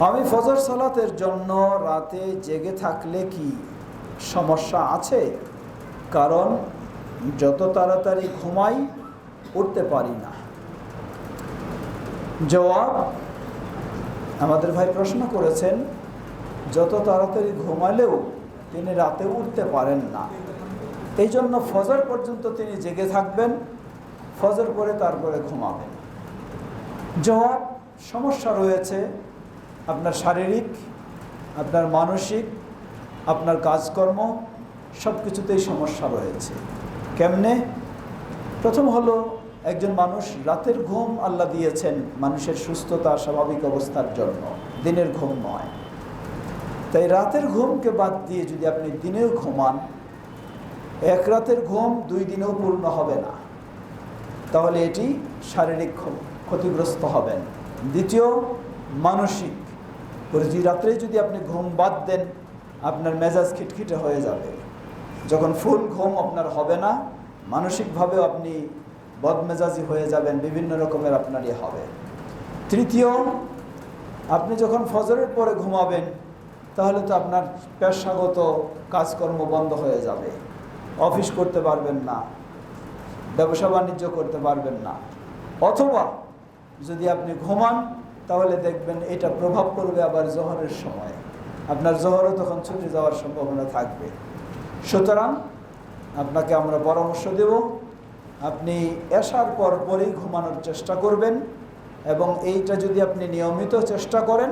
আমি ফজর সালাতের জন্য রাতে জেগে থাকলে কি সমস্যা আছে? কারণ যত তাড়াতাড়ি ঘুমাই, উঠতে পারি না। জবাব, আমাদের ভাই প্রশ্ন করেছেন, যত তাড়াতাড়ি ঘুমালেও তিনি রাতে উঠতে পারেন না। এই জন্য ফজর পর্যন্ত তিনি জেগে থাকবেন, ফজর পরে তারপরে ঘুমাবেন। জবাব, সমস্যা রয়েছে। আপনার শারীরিক, আপনার মানসিক, আপনার কাজকর্ম সব কিছুতেই সমস্যা রয়েছে। কেমনে? প্রথম হলো, একজন মানুষ রাতের ঘুম আল্লাহ দিয়েছেন মানুষের সুস্থতা, স্বাভাবিক অবস্থার জন্য। দিনের ঘুম নয়। তাই রাতের ঘুমকে বাদ দিয়ে যদি আপনি দিনেও ঘুমান, এক রাতের ঘুম দুই দিনেও পূর্ণ হবে না। তাহলে এটি শারীরিক ক্ষতিগ্রস্ত হবেন দ্বিতীয়, মানসিক। প্রতি রাত্রে যদি আপনি ঘুম বাদ দেন, আপনার মেজাজ খিটখিটে হয়ে যাবে। যখন ফুল ঘুম আপনার হবে না, মানসিকভাবেও আপনি বদমেজাজি হয়ে যাবেন, বিভিন্ন রকমের আপনার ইয়ে হবে। তৃতীয়, আপনি যখন ফজরের পরে ঘুমাবেন, তাহলে তো আপনার পেশাগত কাজকর্ম বন্ধ হয়ে যাবে। অফিস করতে পারবেন না, ব্যবসা বাণিজ্য করতে পারবেন না। অথবা যদি আপনি ঘুমান তাহলে দেখবেন এটা প্রভাব পড়বে আবার জোহরের সময়। আপনার জোহরও তখন ছুটে যাওয়ার সম্ভাবনা থাকবে। সুতরাং আপনাকে আমরা পরামর্শ দেব, আপনি এসার পর পরেই ঘুমানোর চেষ্টা করবেন এবং এইটা যদি আপনি নিয়মিত চেষ্টা করেন,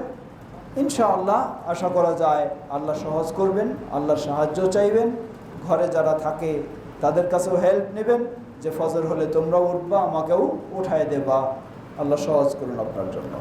ইনশাআল্লাহ আশা করা যায় আল্লাহ সহজ করবেন আল্লাহর সাহায্য চাইবেন। ঘরে যারা থাকে তাদের কাছেও হেল্প নেবেন যে, ফজর হলে তোমরাও উঠবা, আমাকেও উঠায় দেবা। আল্লাহ সহজ করুন আপনার জন্য।